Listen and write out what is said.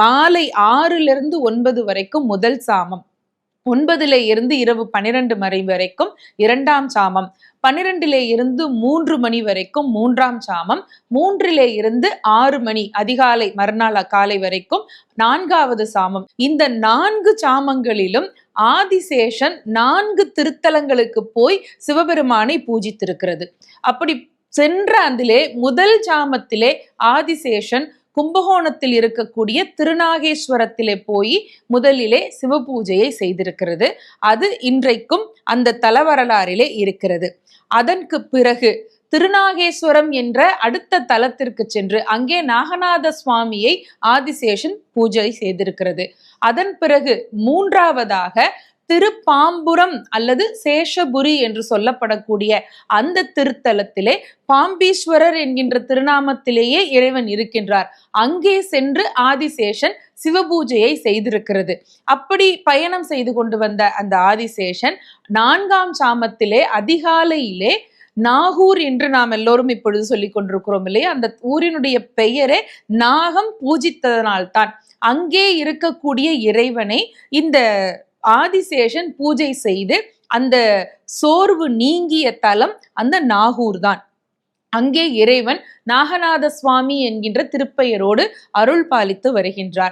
மாலை ஆறிலிருந்து ஒன்பது வரைக்கும் முதல் சாமம். ஒன்பதுல இருந்து இரவு பனிரெண்டு மணி வரைக்கும் இரண்டாம் சாமம். பன்னிரெண்டிலே இருந்து மூன்று மணி வரைக்கும் மூன்றாம் சாமம். மூன்றிலே இருந்து ஆறு மணி அதிகாலை மறுநாள் காலை வரைக்கும் நான்காவது சாமம். இந்த நான்கு சாமங்களிலும் ஆதிசேஷன் நான்கு திருத்தலங்களுக்கு போய் சிவபெருமானை பூஜித்திருக்கிறது. அப்படி சென்ற அதிலே முதல் சாமத்திலே ஆதிசேஷன் கும்பகோணத்தில் இருக்கக்கூடிய திருநாகேஸ்வரத்திலே போய் முதலிலே சிவபூஜையை செய்திருக்கிறது. அது இன்றைக்கும் அந்த தலவரலாறிலே இருக்கிறது. அதற்கு பிறகு திருநாகேஸ்வரம் என்ற அடுத்த தலத்திற்கு சென்று அங்கே நாகநாத சுவாமியை ஆதிசேஷன் பூஜை செய்திருக்கிறது. அதன் பிறகு மூன்றாவதாக திருப்பாம்புரம் அல்லது சேஷபுரி என்று சொல்லப்படக்கூடிய அந்த திருத்தலத்திலே பாம்பீஸ்வரர் என்கின்ற திருநாமத்திலேயே இறைவன் இருக்கின்றார். அங்கே சென்று ஆதிசேஷன் சிவபூஜையை செய்திருக்கிறது. அப்படி பயணம் செய்து கொண்டு வந்த அந்த ஆதிசேஷன் நான்காம் சாமத்திலே அதிகாலையிலே நாகூர் என்று நாம் எல்லோரும் இப்பொழுது சொல்லிக் கொண்டிருக்கிறோம் இல்லையா? அந்த ஊரினுடைய பெயரே நாகம் பூஜித்ததனால்தான். அங்கே இருக்கக்கூடிய இறைவனை இந்த ஆதிசேஷன் பூஜை செய்து அந்த சோர்வு நீங்கிய தலம் அந்த நாகூர் தான். அங்கே இறைவன் நாகநாத சுவாமி என்கின்ற திருப்பெயரோடு அருள் பாலித்து வருகின்றார்.